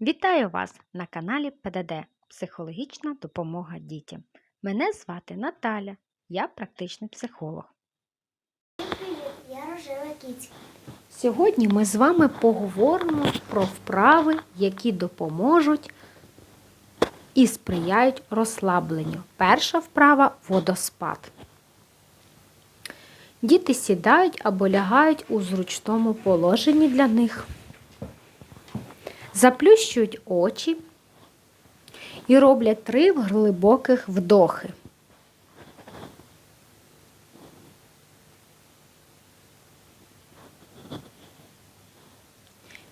Вітаю вас на каналі ПДД Психологічна допомога дітям. Мене звати Наталя, я практичний психолог. Я кіцька. Сьогодні ми з вами поговоримо про вправи, які допоможуть і сприяють розслабленню. Перша вправа водоспад. Діти сідають або лягають у зручному положенні для них. Заплющують очі і роблять три глибоких вдохи.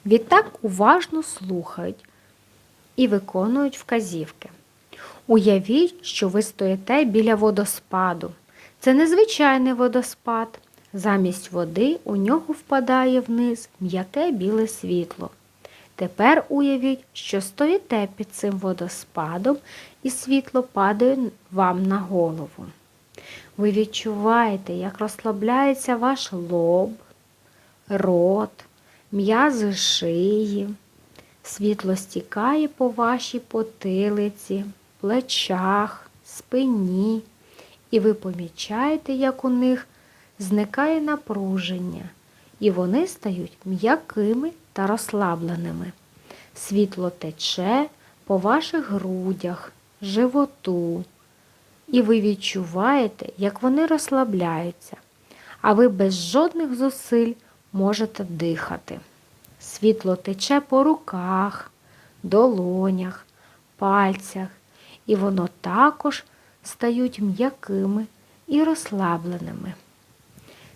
Відтак уважно слухають і виконують вказівки. Уявіть, що ви стоїте біля водоспаду. Це незвичайний водоспад. Замість води у нього впадає вниз м'яке біле світло. Тепер уявіть, що стоїте під цим водоспадом і світло падає вам на голову. Ви відчуваєте, як розслабляється ваш лоб, рот, м'язи шиї. Світло стікає по вашій потилиці, плечах, спині, і ви помічаєте, як у них зникає напруження, і вони стають м'якими та розслабленими. Світло тече по ваших грудях, животу, і ви відчуваєте, як вони розслабляються, а ви без жодних зусиль можете дихати. Світло тече по руках, долонях, пальцях, і воно також стають м'якими і розслабленими.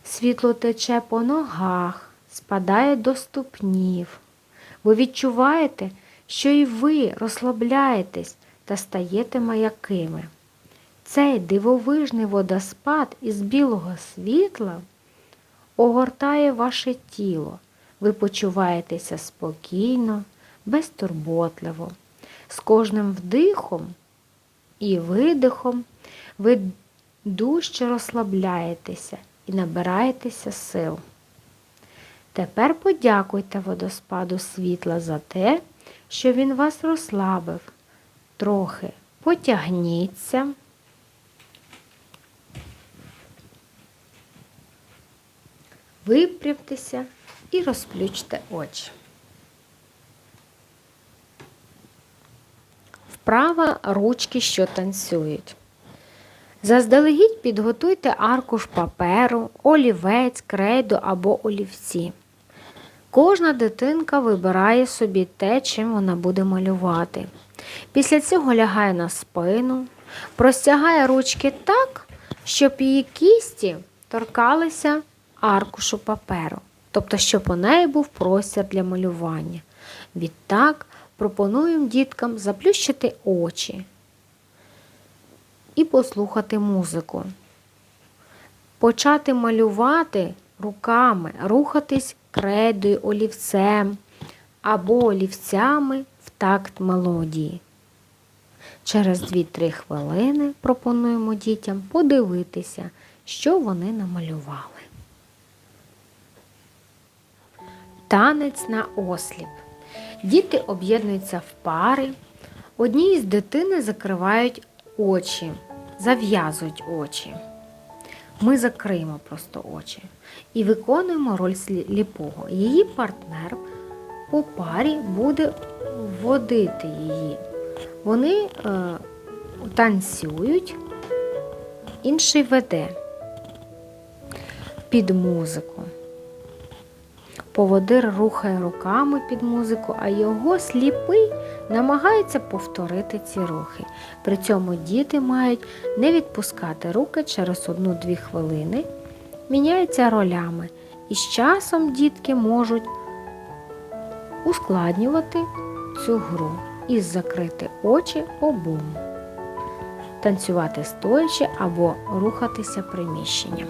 Світло тече по ногах, спадає до ступнів. Ви відчуваєте, що і ви розслабляєтесь та стаєте м'якими. Цей дивовижний водоспад із білого світла огортає ваше тіло. Ви почуваєтеся спокійно, безтурботливо. З кожним вдихом і видихом ви дужче розслабляєтеся і набираєтеся сил. Тепер подякуйте водоспаду світла за те, що він вас розслабив. Трохи потягніться. Випрямтеся і розплющте очі. Вправа ручки, що танцюють. Заздалегідь підготуйте аркуш паперу, олівець, крейду або олівці. Кожна дитинка вибирає собі те, чим вона буде малювати. Після цього лягає на спину, простягає ручки так, щоб її кісті торкалися аркушу паперу, тобто, щоб у неї був простір для малювання. Відтак пропонуємо діткам заплющити очі і послухати музику. Почати малювати руками, рухатись кредою, олівцем або олівцями в такт мелодії. Через 2-3 хвилини пропонуємо дітям подивитися, що вони намалювали. Танець на осліп. Діти об'єднуються в пари. Одні із дитини закривають очі, зав'язують очі. Ми закриємо просто очі і виконуємо роль сліпого. Її партнер по парі буде водити її. Вони е, танцюють, інший веде під музику. Поводир рухає руками під музику, а його сліпий намагається повторити ці рухи. При цьому діти мають не відпускати руки через одну-дві хвилини, міняються ролями, і з часом дітки можуть ускладнювати цю гру і закрити очі обом, танцювати стоячи або рухатися приміщенням.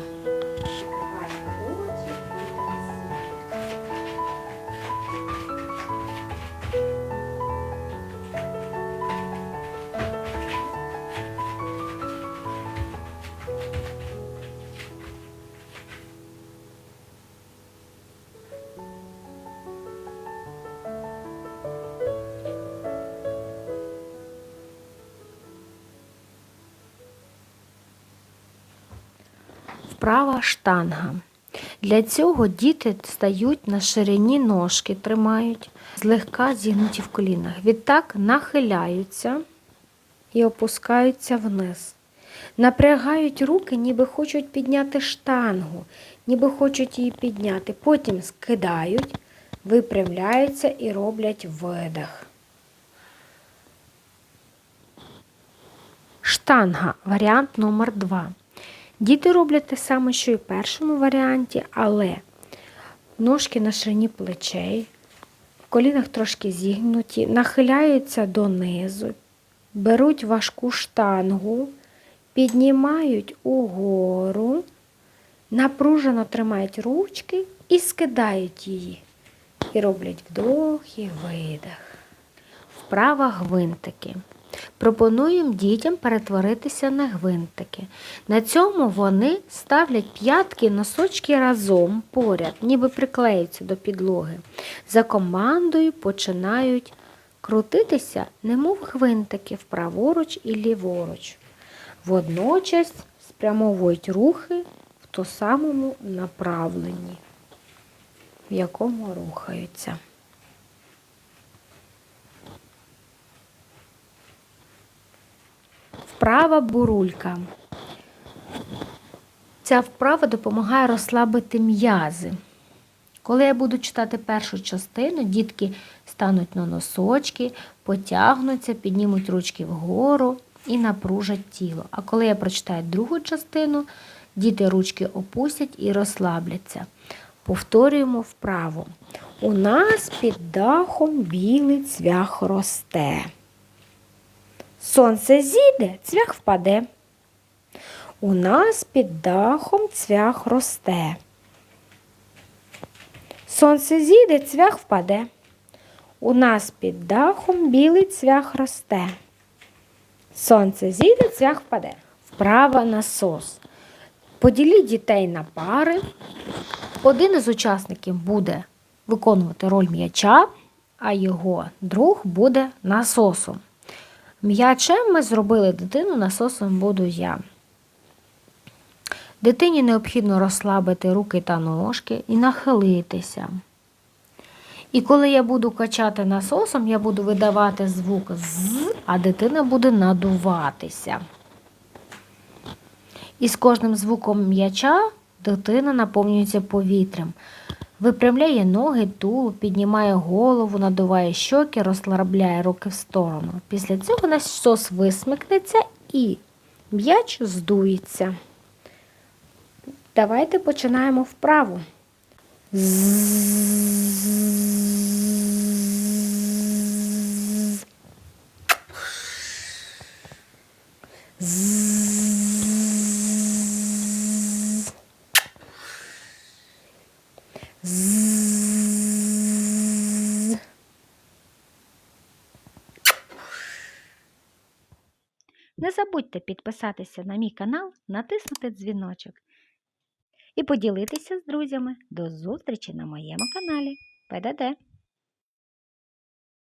Вправа штанга. Для цього діти стають на ширині ножки, тримають, злегка зігнуті в колінах. Відтак нахиляються і опускаються вниз. Напрягають руки, ніби хочуть підняти штангу, ніби хочуть її підняти. Потім скидають, випрямляються і роблять видих. Штанга варіант номер 2 Діти роблять те саме, що і в першому варіанті, але ножки на ширині плечей, в колінах трошки зігнуті, нахиляються донизу, беруть важку штангу, піднімають угору, напружено тримають ручки і скидають її. І роблять вдох і видих. Вправа гвинтики. Пропонуємо дітям перетворитися на гвинтики. На цьому вони ставлять п'ятки носочки разом поряд, ніби приклеюються до підлоги. За командою починають крутитися, немов гвинтики вправоруч і ліворуч. Водночас спрямовують рухи в то самому направленні, в якому рухаються. Вправа бурулька. Ця вправа допомагає розслабити м'язи. Коли я буду читати першу частину, дітки стануть на носочки, потягнуться, піднімуть ручки вгору і напружать тіло. А коли я прочитаю другу частину, діти ручки опустять і розслабляться. Повторюємо вправо. У нас під дахом білий цвях росте. Сонце зійде, цвях впаде. У нас під дахом цвях росте. Сонце зійде, цвях впаде. У нас під дахом білий цвях росте. Сонце зійде, цвях впаде. Вправа насос. Поділіть дітей на пари. Один із учасників буде виконувати роль м'яча, а його друг буде насосом. М'ячем ми зробили дитину, насосом буду я. Дитині необхідно розслабити руки та ножки і нахилитися. І коли я буду качати насосом, я буду видавати звук з, а дитина буде надуватися. І з кожним звуком м'яча дитина наповнюється повітрям. Випрямляє ноги, тулуб, піднімає голову, надуває щоки, розслабляє руки в сторону. Після цього насос висмикнеться і м'яч здується. Давайте починаємо вправу. З. Не забудьте підписатися на мій канал, натиснути дзвіночок і поділитися з друзями. До зустрічі на моєму каналі. ПДД!